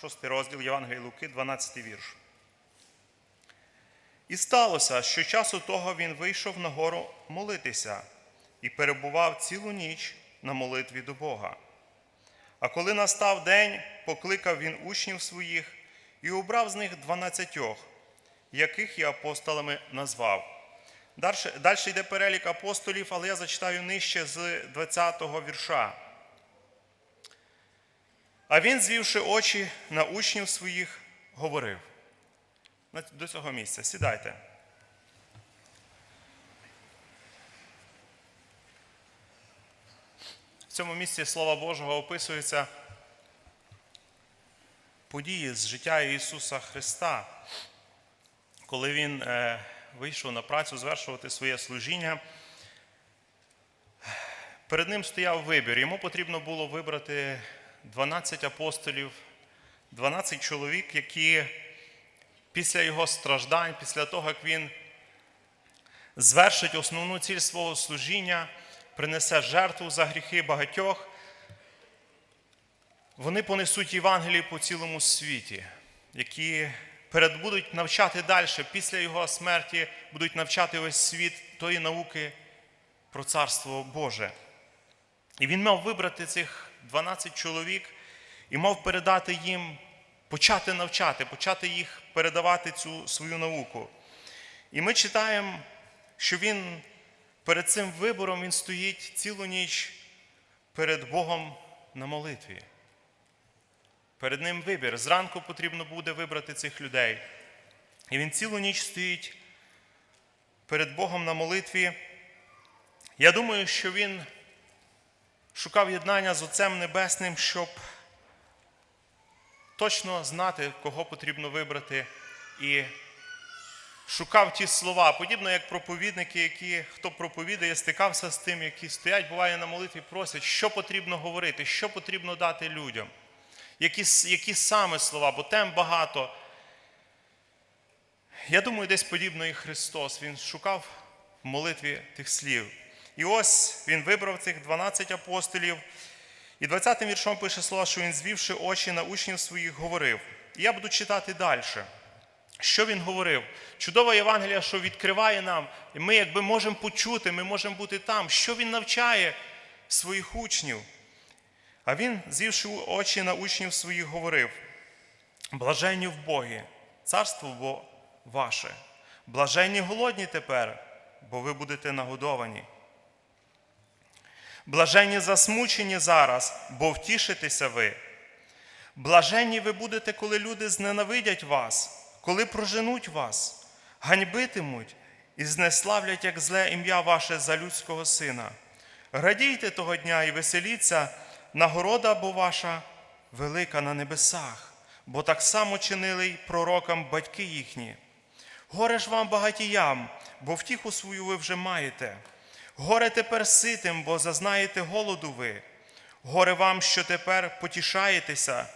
6 розділ Євангелія Луки, 12 вірш. І сталося, що часу того він вийшов на гору молитися і перебував цілу ніч на молитві до Бога. А коли настав день, покликав він учнів своїх і обрав з них дванадцятьох, яких і апостолами назвав. Далі йде перелік апостолів, але я зачитаю нижче з 20-го вірша. А він, звівши очі на учнів своїх, говорив. До цього місця. Сідайте. В цьому місці Слова Божого описуються події з життя Ісуса Христа, коли Він е, вийшов на працю звершувати своє служіння. Перед ним стояв вибір. Йому потрібно було вибрати 12 апостолів, 12 чоловік, які після його страждань, після того, як він звершить основну ціль свого служіння, принесе жертву за гріхи багатьох, вони понесуть Євангелії по цілому світі, які будуть навчати далі, після його смерті будуть навчати весь світ тої науки про Царство Боже. І він мав вибрати цих 12 чоловік і мав передати їм, почати навчати, почати їх передавати цю свою науку. І ми читаємо, що він перед цим вибором він стоїть цілу ніч перед Богом на молитві. Перед ним вибір. Зранку потрібно буде вибрати цих людей. І він цілу ніч стоїть перед Богом на молитві. Я думаю, що він шукав єднання з Отцем Небесним, щоб точно знати, кого потрібно вибрати, і шукав ті слова, подібно як проповідники, які хто проповідає, стикався з тим, які стоять, буває на молитві, просять, що потрібно говорити, що потрібно дати людям, які, які саме слова, бо тем багато. Я думаю, десь подібно і Христос. Він шукав в молитві тих слів. І ось він вибрав цих 12 апостолів. І 20 віршом пише слова, що він, звівши очі на учнів своїх, говорив. І я буду читати далі. Що він говорив? Чудова Євангелія, що відкриває нам, і ми якби можемо почути, ми можемо бути там. Що він навчає своїх учнів? А він, звівши очі на учнів своїх, говорив: Блаженні в Богі, царство бо ваше. Блаженні голодні тепер, бо ви будете нагодовані. Блаженні засмучені зараз, бо втішитеся ви. Блаженні ви будете, коли люди зненавидять вас, коли проженуть вас, ганьбитимуть і знеславлять як зле ім'я ваше за людського сина. Радійте того дня і веселіться, нагорода бо ваша велика на небесах, бо так само чинили й пророкам батьки їхні. Горе ж вам багатіям, бо втіху свою ви вже маєте. Горе тепер ситим, бо зазнаєте голоду ви. Горе вам, що тепер потішаєтеся,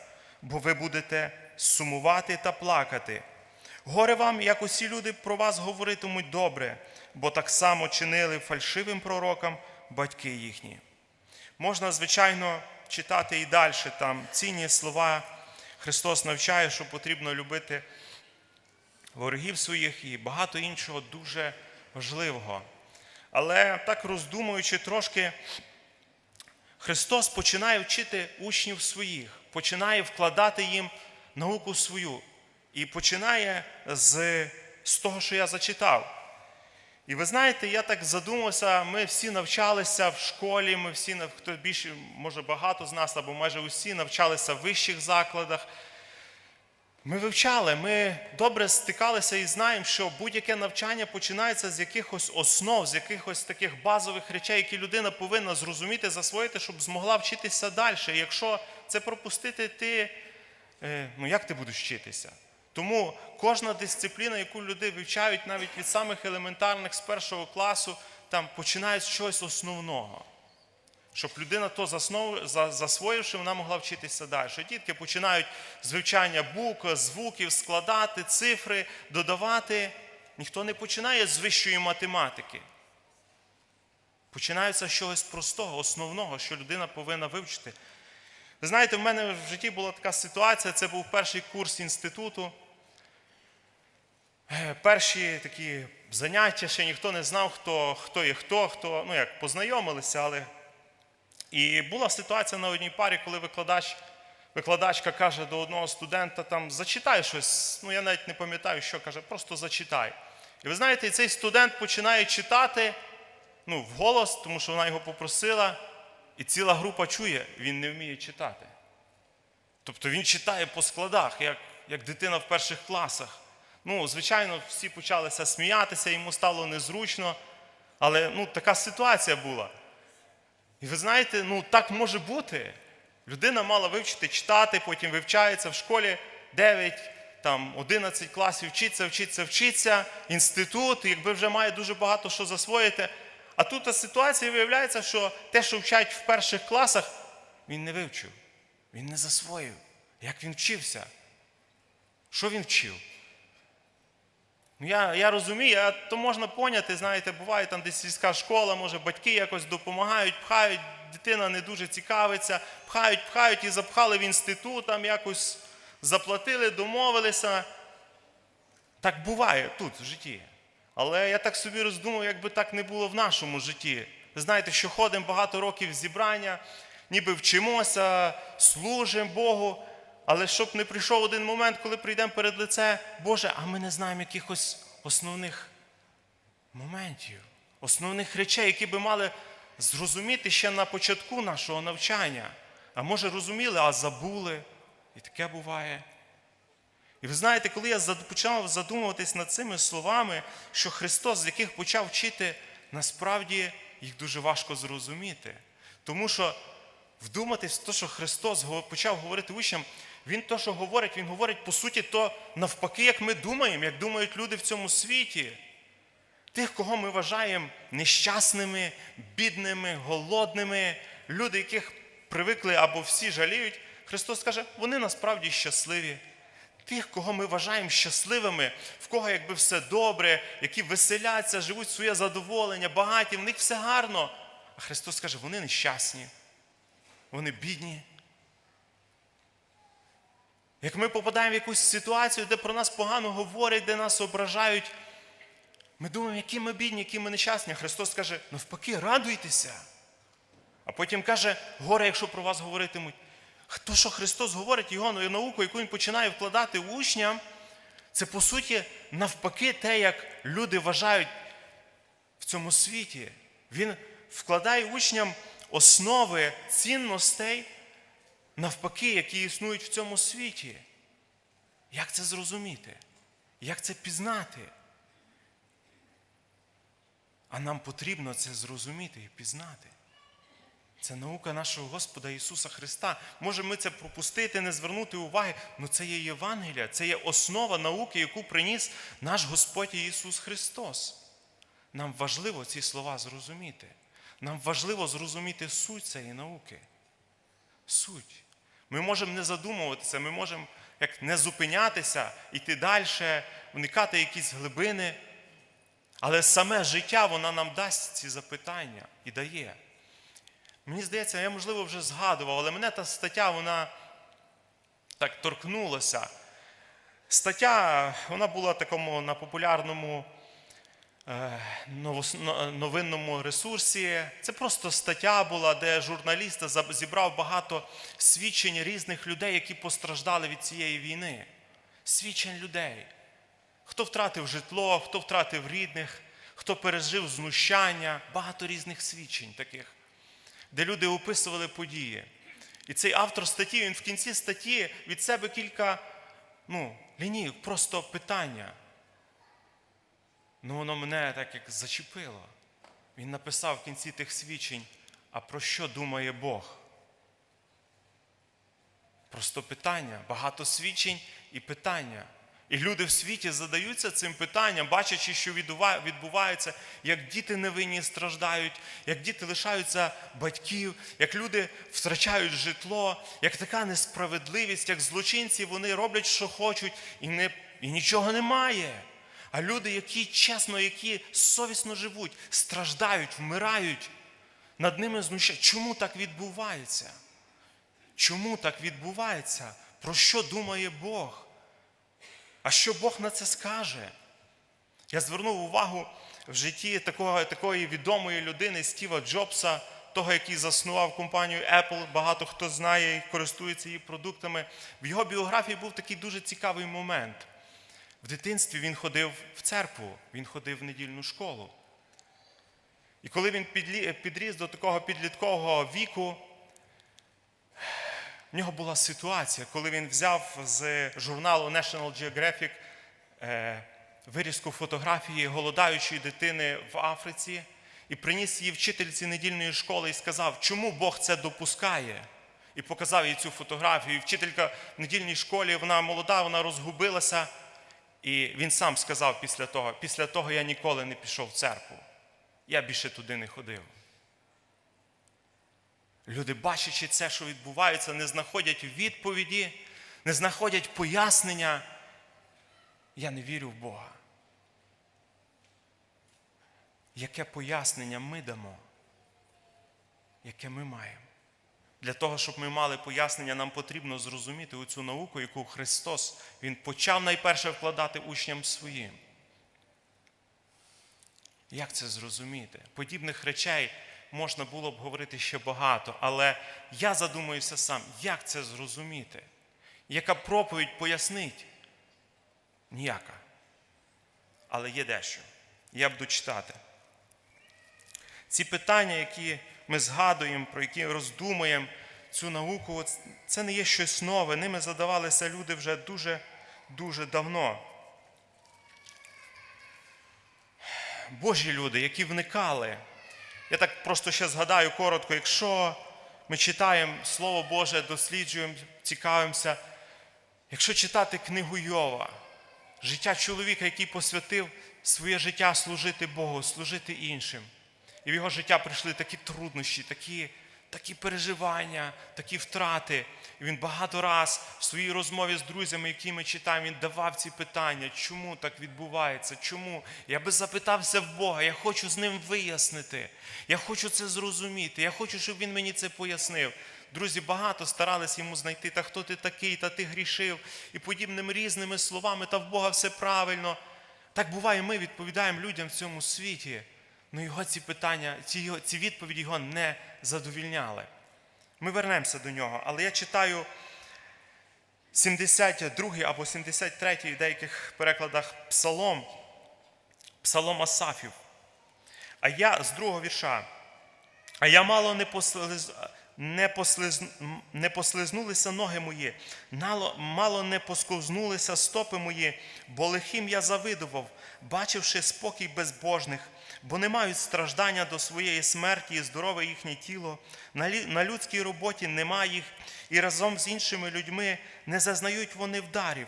бо ви будете сумувати та плакати. Горе вам, як усі люди про вас говоритимуть добре, бо так само чинили фальшивим пророкам батьки їхні. Можна, звичайно, читати і далі там цінні слова. Христос навчає, що потрібно любити ворогів своїх і багато іншого дуже важливого. Але так роздумуючи трошки, Христос починає вчити учнів своїх, починає вкладати їм науку свою. І починає з, з того, що я зачитав. І ви знаєте, я так задумався, ми всі навчалися в школі, ми всі, хто більше, може багато з нас, або майже усі навчалися в вищих закладах. Ми вивчали, ми добре стикалися і знаємо, що будь-яке навчання починається з якихось основ, з якихось таких базових речей, які людина повинна зрозуміти, засвоїти, щоб змогла вчитися далі. Якщо це пропустити, ти, е, ну як ти будеш вчитися? Тому кожна дисципліна, яку люди вивчають навіть від самих елементарних з першого класу, там починають з чогось основного. Щоб людина то заснов... засвоївши, вона могла вчитися далі. Дітки починають з вивчання букв, звуків, складати, цифри, додавати. Ніхто не починає з вищої математики. Починається з чогось простого, основного, що людина повинна вивчити. Ви знаєте, в мене в житті була така ситуація, це був перший курс інституту. Е, Перші такі заняття, ще ніхто не знав, хто, хто є хто, хто, ну як познайомилися, але. І була ситуація на одній парі, коли викладач, викладачка каже до одного студента, там, зачитай щось, ну я навіть не пам'ятаю, що каже, просто зачитай. І ви знаєте, цей студент починає читати ну, вголос, тому що вона його попросила, і ціла група чує, він не вміє читати. Тобто він читає по складах, як, як дитина в перших класах. Ну, звичайно, всі почалися сміятися, йому стало незручно, але ну, така ситуація була. І ви знаєте, ну так може бути. Людина мала вивчити читати, потім вивчається в школі 9, там 11 класів, вчиться, вчиться, вчиться, інститут, якби вже має дуже багато що засвоїти. А тут ситуація виявляється, що те, що вчать в перших класах, він не вивчив, він не засвоїв. Як він вчився? Що він вчив? Ну, Я, я розумію, а то можна поняти, знаєте, буває там десь сільська школа, може батьки якось допомагають, пхають, дитина не дуже цікавиться, пхають, пхають і запхали в інститут, там якось заплатили, домовилися. Так буває тут в житті. Але я так собі роздумав, якби так не було в нашому житті. Ви знаєте, що ходимо багато років зібрання, ніби вчимося, служимо Богу. Але щоб не прийшов один момент, коли прийдемо перед лице Боже, а ми не знаємо якихось основних моментів, основних речей, які би мали зрозуміти ще на початку нашого навчання. А може розуміли, а забули. І таке буває. І ви знаєте, коли я почав задумуватись над цими словами, що Христос, з яких почав вчити, насправді їх дуже важко зрозуміти. Тому що вдуматись в те, що Христос почав говорити учням, Він то, що говорить, Він говорить, по суті, то навпаки, як ми думаємо, як думають люди в цьому світі. Тих, кого ми вважаємо нещасними, бідними, голодними, люди, яких привикли або всі жаліють, Христос каже, вони насправді щасливі. Тих, кого ми вважаємо щасливими, в кого якби все добре, які веселяться, живуть своє задоволення, багаті, в них все гарно. А Христос каже, вони нещасні, вони бідні. Як ми попадаємо в якусь ситуацію, де про нас погано говорять, де нас ображають, ми думаємо, які ми бідні, які ми нещасні. Христос каже, навпаки, радуйтеся. А потім каже, горе, якщо про вас говоритимуть. То, що Христос говорить, його науку, яку він починає вкладати учням, це по суті навпаки те, як люди вважають в цьому світі. Він вкладає учням основи цінностей, навпаки, які існують в цьому світі. Як це зрозуміти? Як це пізнати? А нам потрібно це зрозуміти і пізнати. Це наука нашого Господа Ісуса Христа. Може ми це пропустити, не звернути уваги, але це є Євангелія, це є основа науки, яку приніс наш Господь Ісус Христос. Нам важливо ці слова зрозуміти. Нам важливо зрозуміти суть цієї науки. Суть. Ми можемо не задумуватися, ми можемо як не зупинятися, йти далі, вникати якісь глибини. Але саме життя воно нам дасть ці запитання і дає. Мені здається, я, можливо, вже згадував, але мене та стаття, вона так торкнулася. Стаття, вона була такому на популярному новинному ресурсі. Це просто стаття була, де журналіст зібрав багато свідчень різних людей, які постраждали від цієї війни. Свідчень людей. Хто втратив житло, хто втратив рідних, хто пережив знущання, багато різних свідчень таких де люди описували події. І цей автор статті, він в кінці статті від себе кілька ну, лінійок, просто питання. Ну, воно мене так як зачепило. Він написав в кінці тих свідчень, а про що думає Бог? Просто питання, багато свідчень і питання. І люди в світі задаються цим питанням, бачачи, що відбувається, як діти невинні страждають, як діти лишаються батьків, як люди втрачають житло, як така несправедливість, як злочинці вони роблять, що хочуть, і, не, і нічого немає. А люди, які чесно, які совісно живуть, страждають, вмирають, над ними знущають. Чому так відбувається? Чому так відбувається? Про що думає Бог? А що Бог на це скаже? Я звернув увагу в житті такого, такої відомої людини Стіва Джобса, того, який заснував компанію Apple, багато хто знає і користується її продуктами. В його біографії був такий дуже цікавий момент. В дитинстві він ходив в церкву, він ходив в недільну школу. І коли він підріс до такого підліткового віку, в нього була ситуація, коли він взяв з журналу National Geographic е, вирізку фотографії голодаючої дитини в Африці і приніс її вчительці недільної школи і сказав, чому Бог це допускає. І показав їй цю фотографію. І вчителька в недільній школі, вона молода, вона розгубилася. І він сам сказав після того: після того я ніколи не пішов в церкву. Я більше туди не ходив. Люди, бачачи це, що відбувається, не знаходять відповіді, не знаходять пояснення. Я не вірю в Бога. Яке пояснення ми дамо? Яке ми маємо? Для того, щоб ми мали пояснення, нам потрібно зрозуміти оцю науку, яку Христос Він почав найперше вкладати учням своїм. Як це зрозуміти? Подібних речей можна було б говорити ще багато, але я задумуюся сам, як це зрозуміти? Яка проповідь пояснить? Ніяка. Але є дещо. Я буду читати. Ці питання, які ми згадуємо, про які роздумуємо цю науку, це не є щось нове. Ними задавалися люди вже дуже, дуже давно. Божі люди, які вникали. Я так просто ще згадаю коротко, якщо ми читаємо Слово Боже, досліджуємо, цікавимося, якщо читати книгу Йова, життя чоловіка, який посвятив своє життя служити Богу, служити іншим. І в його життя прийшли такі труднощі, такі, такі переживання, такі втрати. І він багато раз в своїй розмові з друзями, які ми читаємо, він давав ці питання, чому так відбувається, чому? Я би запитався в Бога, я хочу з ним вияснити. Я хочу це зрозуміти, я хочу, щоб він мені це пояснив. Друзі багато старались йому знайти, та хто ти такий, та ти грішив, і подібними різними словами, та в Бога все правильно. Так буває, ми відповідаємо людям в цьому світі. Ну його ці питання, ці, ці відповіді його не задовільняли. Ми вернемося до нього, але я читаю 72 або 73 в деяких перекладах Псалом, Псалом Асафів. А я з другого вірша. А я мало не послиз... не, послиз... не послизнулися ноги мої, мало, мало не посковзнулися стопи мої, бо лихим я завидував, бачивши спокій безбожних, бо не мають страждання до своєї смерті і здорове їхнє тіло. На, людській роботі нема їх, і разом з іншими людьми не зазнають вони вдарів.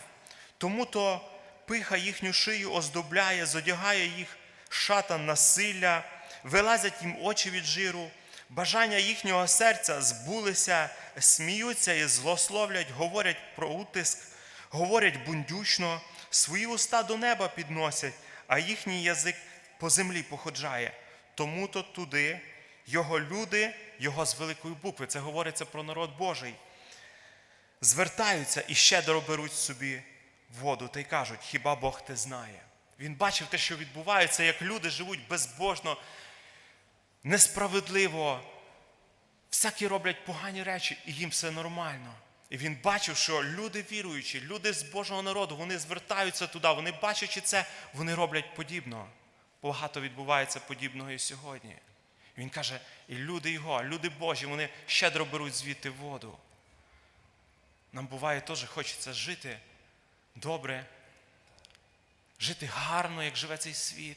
Тому то пиха їхню шию оздобляє, зодягає їх шата насилля, вилазять їм очі від жиру, бажання їхнього серця збулися, сміються і злословлять, говорять про утиск, говорять бундючно, свої уста до неба підносять, а їхній язик по землі походжає. Тому то туди його люди, його з великої букви, це говориться про народ Божий, звертаються і щедро беруть собі воду та й кажуть, хіба Бог те знає. Він бачив те, що відбувається, як люди живуть безбожно, несправедливо, всякі роблять погані речі, і їм все нормально. І він бачив, що люди віруючі, люди з Божого народу, вони звертаються туди, вони бачачи це, вони роблять подібно. Багато відбувається подібного і сьогодні. Він каже, і люди його, люди Божі, вони щедро беруть звідти воду. Нам буває теж хочеться жити добре, жити гарно, як живе цей світ.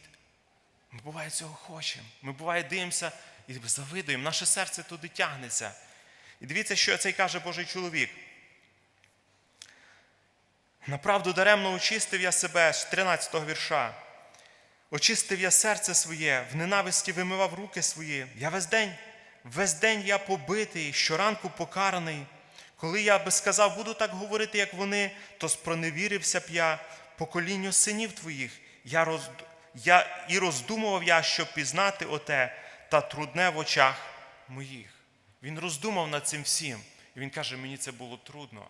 Ми буває цього хочемо. Ми буває дивимося і завидуємо, наше серце туди тягнеться. І дивіться, що цей каже Божий чоловік. Направду даремно очистив я себе з 13-го вірша. Очистив я серце своє, в ненависті вимивав руки свої. Я весь день, весь день я побитий, щоранку покараний. Коли я би сказав, буду так говорити, як вони, то спроневірився б я поколінню синів твоїх. Я, роз... я і роздумував я, щоб пізнати оте, та трудне в очах моїх. Він роздумав над цим всім. І він каже, мені це було трудно.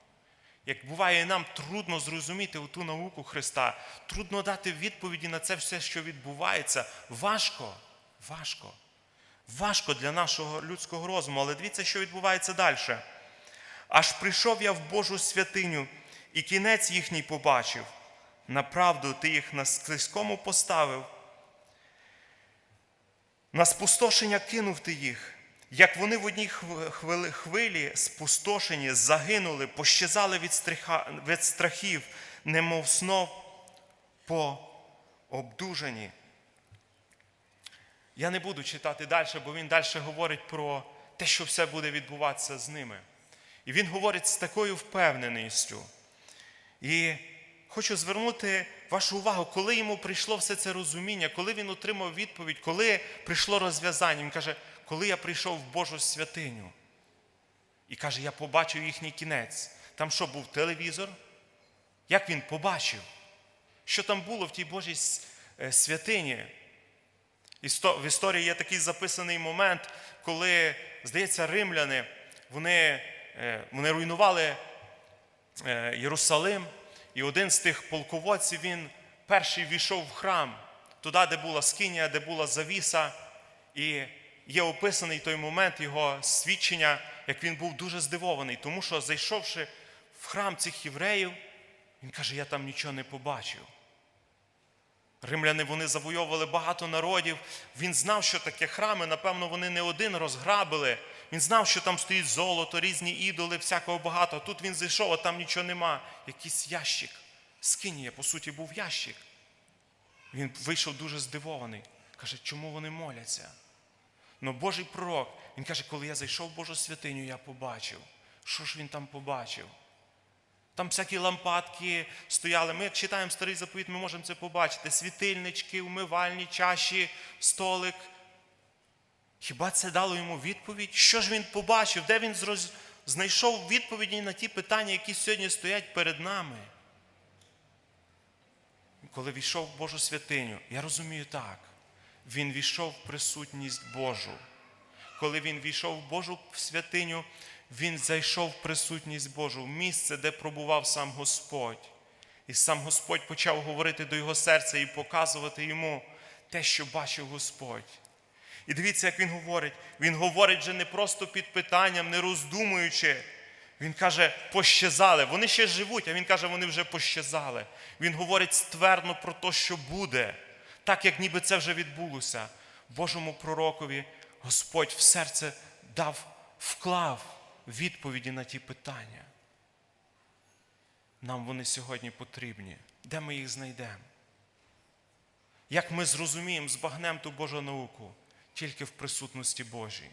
Як буває нам трудно зрозуміти ту науку Христа, трудно дати відповіді на це все, що відбувається. Важко, важко. Важко для нашого людського розуму. Але дивіться, що відбувається далі. Аж прийшов я в Божу святиню, і кінець їхній побачив. Направду ти їх на склизькому поставив. На спустошення кинув ти їх, як вони в одній хв- хвили- хвилі спустошені, загинули, пощезали від, стриха, від страхів, немов снов пообдужані. Я не буду читати далі, бо він далі говорить про те, що все буде відбуватися з ними. І він говорить з такою впевненістю. І хочу звернути вашу увагу, коли йому прийшло все це розуміння, коли він отримав відповідь, коли прийшло розв'язання. Він каже, коли я прийшов в Божу святиню. І каже, я побачив їхній кінець. Там що був телевізор? Як він побачив? Що там було в тій Божій е, святині? В історії є такий записаний момент, коли, здається, римляни вони, е, вони руйнували е, Єрусалим, і один з тих полководців він перший війшов в храм, туди, де була скинія, де була завіса, і є описаний той момент його свідчення, як він був дуже здивований, тому що, зайшовши в храм цих євреїв, він каже: Я там нічого не побачив. Римляни вони завойовували багато народів. Він знав, що таке храми. Напевно, вони не один розграбили. Він знав, що там стоїть золото, різні ідоли, всякого багато. Тут він зайшов, а там нічого нема. Якийсь ящик. Скинія, по суті, був ящик. Він вийшов дуже здивований. Каже, чому вони моляться? Ну Божий пророк, він каже, коли я зайшов в Божу святиню, я побачив. Що ж він там побачив? Там всякі лампадки стояли. Ми, як читаємо старий заповіт, ми можемо це побачити. Світильнички, умивальні, чаші, столик. Хіба це дало йому відповідь? Що ж він побачив? Де він зроз... знайшов відповіді на ті питання, які сьогодні стоять перед нами? Коли війшов в Божу святиню, я розумію так. Він війшов в присутність Божу. Коли він війшов в Божу святиню, він зайшов в присутність Божу, в місце, де пробував сам Господь. І сам Господь почав говорити до його серця і показувати йому те, що бачив Господь. І дивіться, як він говорить. Він говорить вже не просто під питанням, не роздумуючи. Він каже, пощезали. Вони ще живуть, а він каже, вони вже пощезали. Він говорить ствердно про те, що буде, так як ніби це вже відбулося. Божому пророкові Господь в серце дав, вклав відповіді на ті питання. Нам вони сьогодні потрібні. Де ми їх знайдемо? Як ми зрозуміємо, збагнемо ту Божу науку тільки в присутності Божій.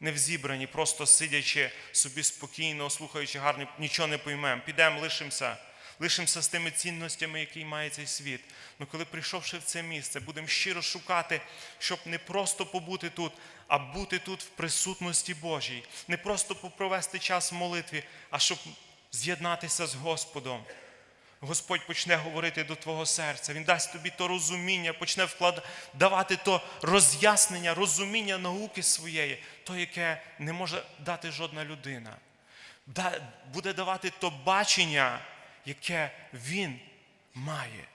Не в зібранні, просто сидячи собі спокійно, слухаючи гарно, нічого не поймемо. Підемо, лишимося, лишимося з тими цінностями, які має цей світ. Ну коли прийшовши в це місце, будемо щиро шукати, щоб не просто побути тут, а бути тут в присутності Божій. Не просто провести час в молитві, а щоб з'єднатися з Господом. Господь почне говорити до твого серця, Він дасть тобі то розуміння, почне вклад... давати то роз'яснення, розуміння науки своєї, то, яке не може дати жодна людина. Буде давати то бачення, яке Він має.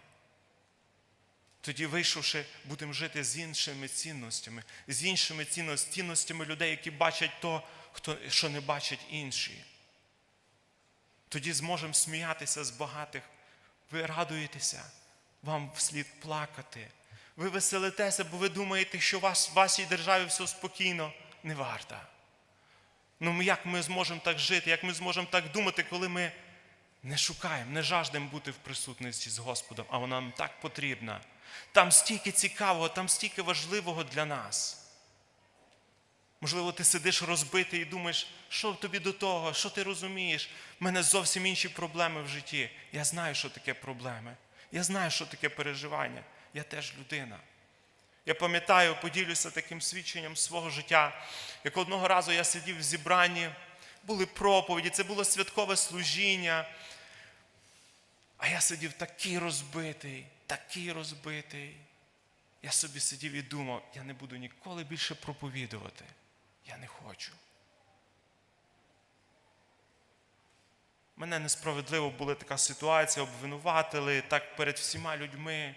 Тоді, вийшовши, будемо жити з іншими цінностями, з іншими цінностями, людей, які бачать то, хто... що не бачать інші. Тоді зможемо сміятися з багатих. Ви радуєтеся, вам вслід плакати. Ви веселитеся, бо ви думаєте, що вас, в вашій державі все спокійно не варто. Ну як ми зможемо так жити, як ми зможемо так думати, коли ми не шукаємо, не жаждемо бути в присутності з Господом, а вона нам так потрібна. Там стільки цікавого, там стільки важливого для нас. Можливо, ти сидиш розбитий і думаєш, що тобі до того, що ти розумієш? У мене зовсім інші проблеми в житті. Я знаю, що таке проблеми. Я знаю, що таке переживання. Я теж людина. Я пам'ятаю, поділюся таким свідченням свого життя, як одного разу я сидів в зібранні, були проповіді, це було святкове служіння. А я сидів такий розбитий, такий розбитий. Я собі сидів і думав, я не буду ніколи більше проповідувати. Я не хочу. Мене несправедливо була така ситуація, обвинуватили так перед всіма людьми.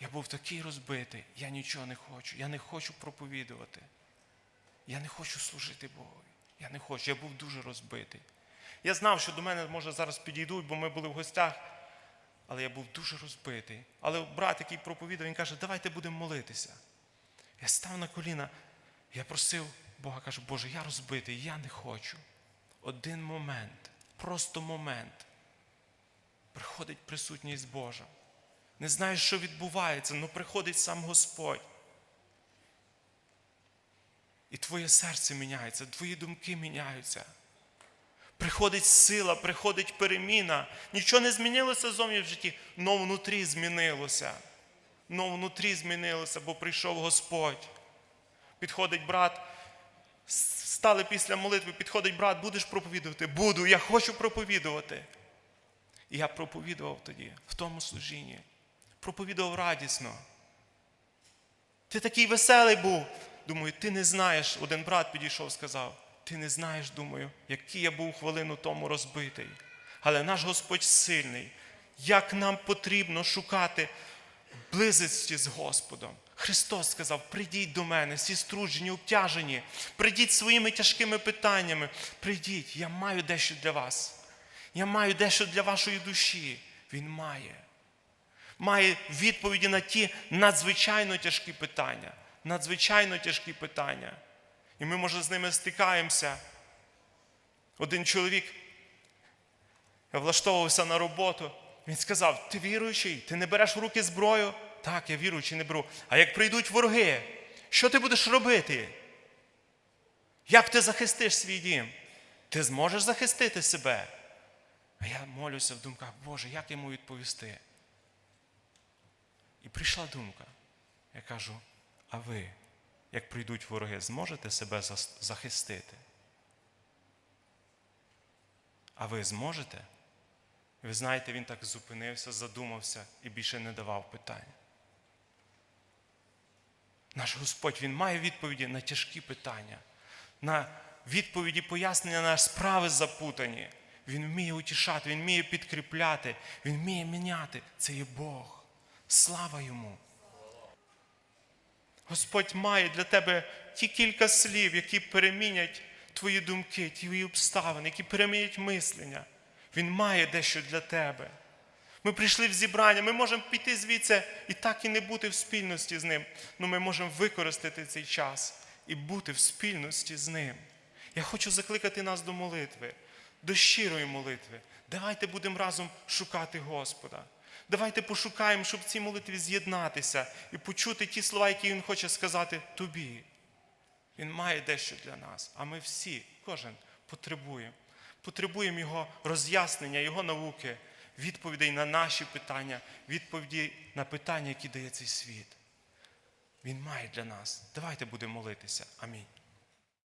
Я був такий розбитий, я нічого не хочу, я не хочу проповідувати. Я не хочу служити Богу. Я не хочу, я був дуже розбитий. Я знав, що до мене може зараз підійдуть, бо ми були в гостях, але я був дуже розбитий. Але брат, який проповідав, він каже, давайте будемо молитися. Я став на коліна, я просив Бога, кажу, Боже, я розбитий, я не хочу. Один момент, просто момент. Приходить присутність Божа. Не знаєш, що відбувається, але приходить сам Господь. І твоє серце міняється, твої думки міняються. Приходить сила, приходить переміна. Нічого не змінилося зовні в житті, але внутрі змінилося. Но внутрі змінилося, бо прийшов Господь. Підходить брат, стали після молитви, підходить брат, будеш проповідувати? Буду, я хочу проповідувати. І я проповідував тоді, в тому служінні. Проповідував радісно. Ти такий веселий був. Думаю, ти не знаєш. Один брат підійшов, сказав: ти не знаєш, думаю, який я був хвилину тому розбитий. Але наш Господь сильний. Як нам потрібно шукати близості з Господом. Христос сказав: прийдіть до мене, всі струджені, обтяжені, прийдіть своїми тяжкими питаннями. Прийдіть, я маю дещо для вас. Я маю дещо для вашої душі. Він має. Має відповіді на ті надзвичайно тяжкі питання. Надзвичайно тяжкі питання. І ми, може, з ними стикаємося. Один чоловік влаштовувався на роботу. Він сказав: Ти віруючий, ти не береш в руки зброю? Так, я віруючий, не беру. А як прийдуть вороги, що ти будеш робити? Як ти захистиш свій дім? Ти зможеш захистити себе? А я молюся в думках, Боже, як йому відповісти? І прийшла думка. Я кажу, а ви, як прийдуть вороги, зможете себе захистити? А ви зможете? Ви знаєте, він так зупинився, задумався і більше не давав питань. Наш Господь Він має відповіді на тяжкі питання, на відповіді пояснення на справи запутані. Він вміє утішати, Він вміє підкріпляти, Він вміє міняти. Це є Бог. Слава йому. Господь має для тебе ті кілька слів, які перемінять твої думки, твої обставини, які перемінять мислення. Він має дещо для тебе. Ми прийшли в зібрання, ми можемо піти звідси і так і не бути в спільності з ним. але ми можемо використати цей час і бути в спільності з ним. Я хочу закликати нас до молитви, до щирої молитви. Давайте будемо разом шукати Господа. Давайте пошукаємо, щоб в цій молитві з'єднатися і почути ті слова, які Він хоче сказати тобі. Він має дещо для нас, а ми всі, кожен потребуємо. Потребуємо Його роз'яснення, Його науки, відповідей на наші питання, відповіді на питання, які дає цей світ. Він має для нас. Давайте будемо молитися. Амінь.